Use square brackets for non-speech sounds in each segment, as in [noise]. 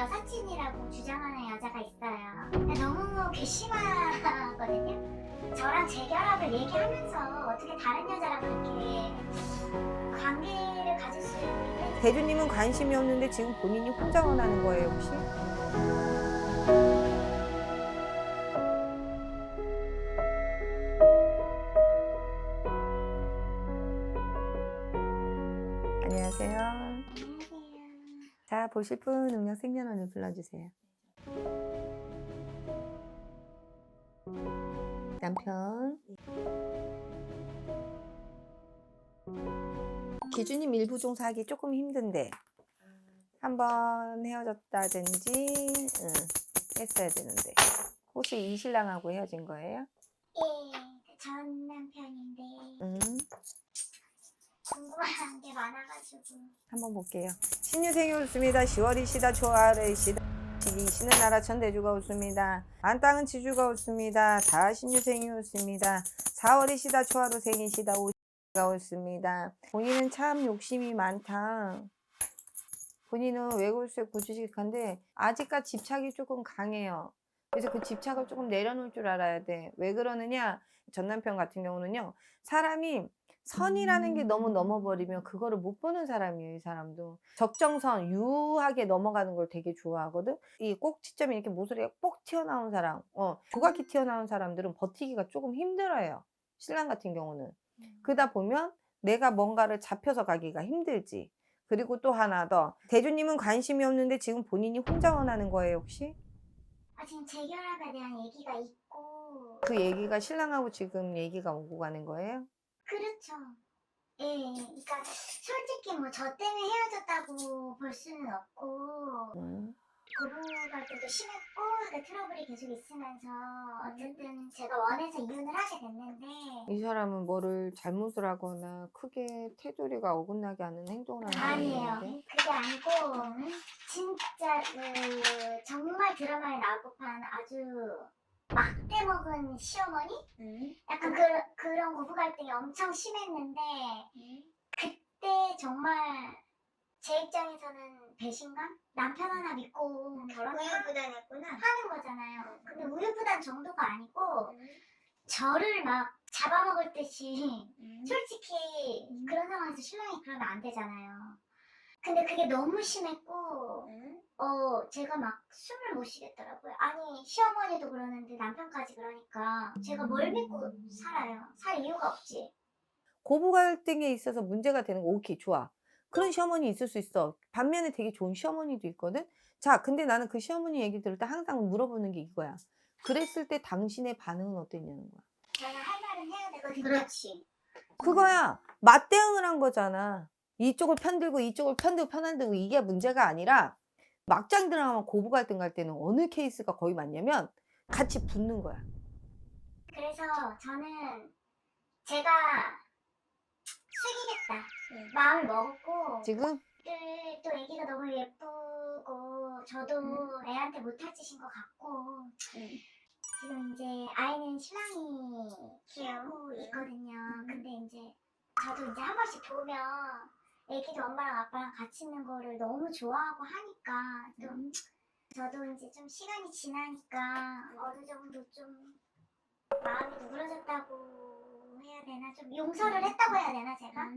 여사친이라고 주장하는 여자가 있어요. 너무 괘씸하거든요. 저랑 재결합을 얘기하면서 어떻게 다른 여자랑 그렇게 관계를 가질 수 있는지 대주님은 관심이 없는데 지금 본인이 혼자 원하는 거예요, 혹시? 자, 보실 분 음력 생년월일 불러주세요. 남편. 기준님 일부 종사하기 조금 힘든데 한 번 헤어졌다든지 응, 했어야 되는데 혹시 이 신랑하고 헤어진 거예요? 예, 전 남편인데 응, 궁금한 게 많아가지고 한번 볼게요. 신유생이 웃습니다. 10월이시다. 초하루이시다. 지기시는 나라 천대주가 웃습니다. 안 땅은 지주가 웃습니다. 다 신유생이 웃습니다. 4월이시다. 초하루 생이시다. 오시가 웃습니다. 본인은 참 욕심이 많다. 본인은 외골수에 고주식한데 아직까지 집착이 조금 강해요. 그래서 그 집착을 조금 내려놓을 줄 알아야 돼. 왜 그러느냐? 전 남편 같은 경우는요. 사람이 선이라는 게 너무 넘어버리면 그거를 못 보는 사람이에요, 이 사람도. 적정선, 유하게 넘어가는 걸 되게 좋아하거든? 이 꼭지점이 이렇게 모서리가 뽁 튀어나온 사람, 어, 조각이 튀어나온 사람들은 버티기가 조금 힘들어요. 신랑 같은 경우는. 그러다 보면 내가 뭔가를 잡혀서 가기가 힘들지. 그리고 또 하나 더. 대주님은 관심이 없는데 지금 본인이 혼자 원하는 거예요, 혹시? 아, 지금 재결합에 대한 얘기가 있고 그 얘기가 신랑하고 지금 얘기가 오고 가는 거예요? 그렇죠. 예, 그러니까 솔직히 뭐 저 때문에 헤어졌다고 볼 수는 없고 음. 거부갈 때도 심했고 그 트러블이 계속 있으면서 어쨌든 제가 원해서 이혼을 하게 됐는데 이 사람은 뭐를 잘못을 하거나 크게 테두리가 어긋나게 하는 행동을 하는 아니에요. 그게 아니고 진짜 그 정말 드라마에 나올 법한 아주 막대 먹은 시어머니? 약간 그, 그런 고부 갈등이 엄청 심했는데 그때 정말 제 입장에서는 배신감? 남편 하나 믿고 결혼을 우유부단했구나. 하는 거잖아요. 근데 우유부단 정도가 아니고 저를 막 잡아먹을 듯이 솔직히 그런 상황에서 신랑이 그러면 안 되잖아요. 근데 그게 너무 심했고 어 제가 막 숨을 못 쉬겠더라고요. 아니 시어머니도 그러는데 남편까지 그러니까 제가 뭘 믿고 살아요? 살 이유가 없지. 고부 갈등에 있어서 문제가 되는 거 오케이 좋아. 그런 시어머니 있을 수 있어. 반면에 되게 좋은 시어머니도 있거든. 자, 근데 나는 그 시어머니 얘기 들을 때 항상 물어보는 게 이거야. 그랬을 때 당신의 반응은 어땠냐는 거야. 내가 할 말은 해야 되거든. 그렇지. 그거야. 맞대응을 한 거잖아. 이쪽을 편들고 이쪽을 편들고 편안들고 이게 문제가 아니라 막장 드라마 고부 갈등 갈 때는 어느 케이스가 거의 많냐면 같이 붙는 거야. 그래서 저는 제가 숙이겠다. 마음을 먹었고 지금 그, 또 애기가 너무 예쁘고 저도 애한테 못할 짓인 것 같고 지금 이제 아이는 신랑이 키우고 있거든요. 근데 이제 저도 이제 한 번씩 보면 애기도 엄마랑 아빠랑 같이 있는 거를 너무 좋아하고 하니까 좀 저도 이제 좀 시간이 지나니까 어느 정도 좀 마음이 누그러졌다고 해야 되나 좀 용서를 했다고 해야 되나 제가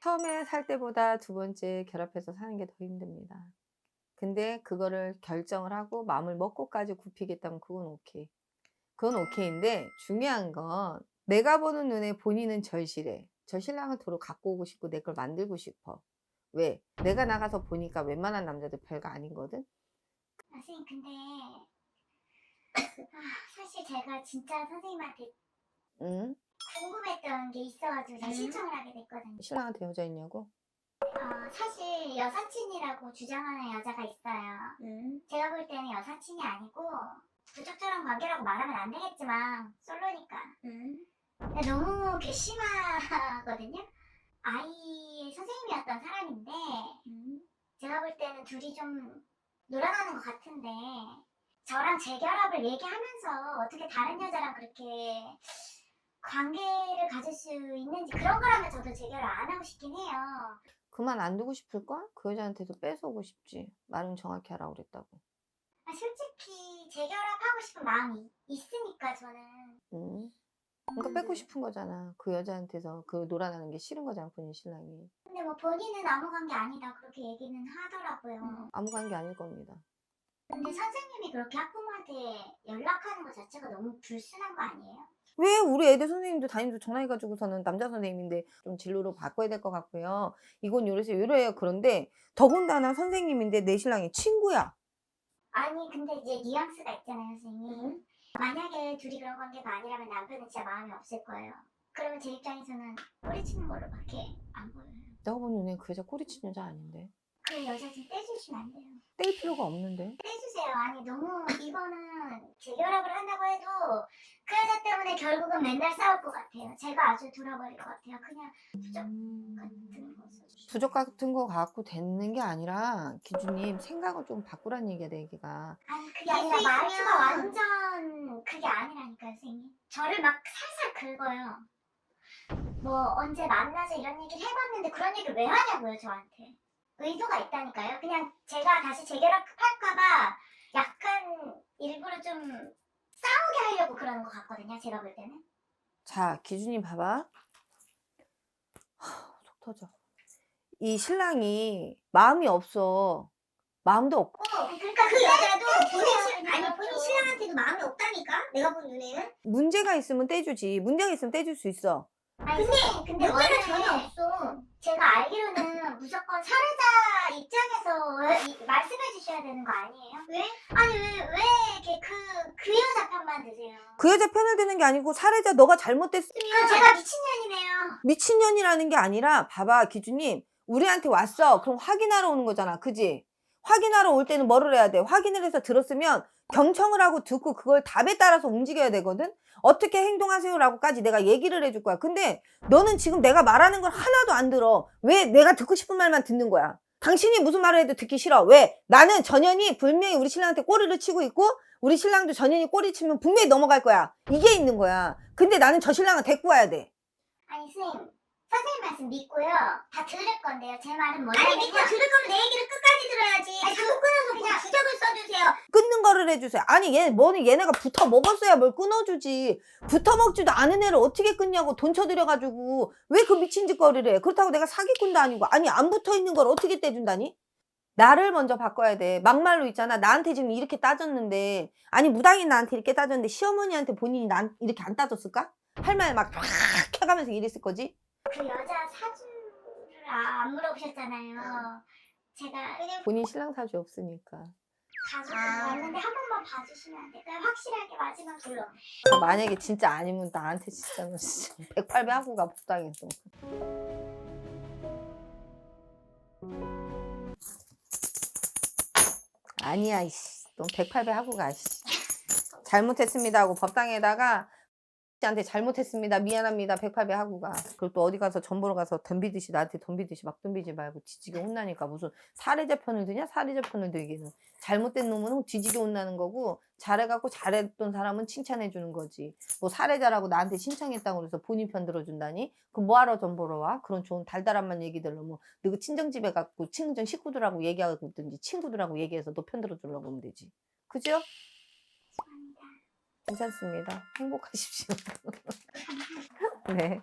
처음에 살 때보다 두 번째 결합해서 사는 게 더 힘듭니다. 근데 그거를 결정을 하고 마음을 먹고까지 굽히겠다면 그건 오케이. 그건 오케이인데 중요한 건 내가 보는 눈에 본인은 절실해. 저 신랑을 도로 갖고 오고 싶고 내 걸 만들고 싶어. 왜? 내가 나가서 보니까 웬만한 남자들 별거 아니거든? 아, 선생님 근데 아, 사실 제가 진짜 선생님한테 응? 궁금했던 게 있어가지고 제가 음. 신청을 하게 됐거든요. 신랑한테 여자 있냐고? 어, 사실 여사친이라고 주장하는 여자가 있어요. 제가 볼 때는 여사친이 아니고 부적절한 관계라고 말하면 안 되겠지만 솔로니까. 근데 너무 괘씸하거든요. 아이의 선생님이었던 사람인데 제가 볼 때는 둘이 좀 놀아나는 것 같은데 저랑 재결합을 얘기하면서 어떻게 다른 여자랑 그렇게 관계를 가질 수 있는지 그런 거라면 저도 재결합 안 하고 싶긴 해요. 그만 안 두고 싶을 걸? 그 여자한테도 뺏어오고 싶지. 말은 정확히 하라고 그랬다고. 아, 솔직히 재결합하고 싶은 마음이 있으니까 저는 응? 그러니까 뺏고 싶은 거잖아. 그 여자한테서 그 놀아나는 게 싫은 거잖아, 본인 신랑이. 근데 뭐 본인은 아무 관계 아니다 그렇게 얘기는 하더라고요. 아무 관계 아닐 겁니다. 근데 선생님이 그렇게 학부모한테 연락하는 것 자체가 너무 불순한 거 아니에요? 왜 우리 애들 선생님도 담임도 전화해가지고서는 남자 선생님인데 좀 진로로 바꿔야 될 것 같고요. 이건 요래서 요래요. 그런데 더군다나 선생님인데 내 신랑이 친구야. 아니 근데 이제 뉘앙스가 있잖아요 선생님. 만약에 둘이 그런 관계가 아니라면 남편은 진짜 마음이 없을 거예요. 그러면 제 입장에서는 꼬리치는 걸로밖에 안 보여요. 내가 본 눈에 그 여자 꼬리친 여자 아닌데. 그 여자 좀 떼주시면 안 돼요. 뗄 필요가 없는데. 떼주세요. 아니 너무 이거는 재결합을 한다고 해도 그 여자 때문에 결국은 맨날 싸울 것 같아요. 제가 아주 돌아버릴 것 같아요. 그냥 부적 같은 거죠. 부족 같은 거 갖고 됐는 게 아니라 기주님 생각을 좀 바꾸란 얘기야 내 얘기가. 아니 그게 아니라 말투가 완전 그게 아니라니까요 선생님 저를 막 살살 긁어요 뭐 언제 만나서 이런 얘기를 해봤는데 그런 얘기를 왜 하냐고요 저한테 의도가 있다니까요 그냥 제가 다시 재결합할까봐 약간 일부러 좀 싸우게 하려고 그러는 것 같거든요 제가 볼 때는 자 기주님 봐봐. 하, 속 터져. 이 신랑이 마음이 없어. 마음도 없고. 그러니까 그 여자도 본인 신 아니 본인 신랑한테도 마음이 없다니까 내가 본 눈에는 문제가 있으면 떼주지. 문제가 있으면 떼줄 수 있어. 아니, 근데 근데 원래 전혀 없어. 제가 알기로는 무조건 사례자 입장에서 이- 되는 거 아니에요? 왜? 아니 왜 왜 이렇게 그그 여자 편만 드세요? 그 여자 편을 드는 게 아니고 사례자 너가 잘못됐으면 그럼 제가 미친년이네요. 미친년이라는 게 아니라 봐봐 기주님 우리한테 왔어. 그럼 확인하러 오는 거잖아. 그지? 확인하러 올 때는 뭐를 해야 돼? 확인을 해서 들었으면 경청을 하고 듣고 그걸 답에 따라서 움직여야 되거든? 어떻게 행동하세요라고까지 내가 얘기를 해줄 거야. 근데 너는 지금 내가 말하는 걸 하나도 안 들어. 왜 내가 듣고 싶은 말만 듣는 거야 당신이 무슨 말을 해도 듣기 싫어. 왜? 나는 전현이 분명히 우리 신랑한테 꼬리를 치고 있고 우리 신랑도 전현이 꼬리 치면 분명히 넘어갈 거야. 이게 있는 거야. 근데 나는 저 신랑을 데리고 와야 돼. 아니 선생님 선생님 말씀 믿고요. 다 들을 건데요. 제 말은 뭐냐면 아니 믿고 들을 거면 내 얘기를 끝까지 들어야지. 아니 자꾸 끊어서 그냥 부적을 써주세요. 끊는 거를 해주세요. 아니 얘 뭐는 얘네가 붙어 먹었어야 뭘 끊어주지. 붙어 먹지도 않은 애를 어떻게 끊냐고 돈 쳐들여가지고 왜 그 미친 짓거리를 해. 그렇다고 내가 사기꾼도 아니고 아니 안 붙어 있는 걸 어떻게 떼준다니? 나를 먼저 바꿔야 돼. 막말로 있잖아. 나한테 지금 이렇게 따졌는데 아니 무당이 나한테 이렇게 따졌는데 시어머니한테 본인이 난 이렇게 안 따졌을까? 할 말막 켜가면서 이랬을 거지. 그 여자 사주를 아, 안 물어보셨잖아요. 제가 그냥 본인 신랑 사주 없으니까. 가지고 왔는데 한 번만 봐주시면 안 될까요? 확실하게 마지막으로. 만약에 진짜 아니면 나한테 진짜 너 진짜 108배 하고 가 복당했어. 아니야 이씨. 너 108배 하고 가 씨. 잘못했습니다 하고 법당에다가 씨한테 잘못했습니다. 미안합니다. 108배 하고 가. 그리고 또 어디 가서 전보러 가서 덤비듯이 나한테 덤비듯이 막 덤비지 말고 뒤지게 혼나니까 무슨 사례자 편을 드냐? 사례자 편을 들기는. 잘못된 놈은 뒤지게 혼나는 거고 잘해갖고 잘했던 사람은 칭찬해 주는 거지. 뭐 사례자라고 나한테 신청했다고 그래서 본인 편 들어준다니? 그럼 뭐하러 전 보러 와? 그런 좋은 달달한만 얘기들로 뭐 너그 친정집에 갖고 친정 식구들하고 얘기하고 있든지 친구들하고 얘기해서 너 편 들어주려고 하면 되지. 그죠? 괜찮습니다. 행복하십시오. [laughs] 네.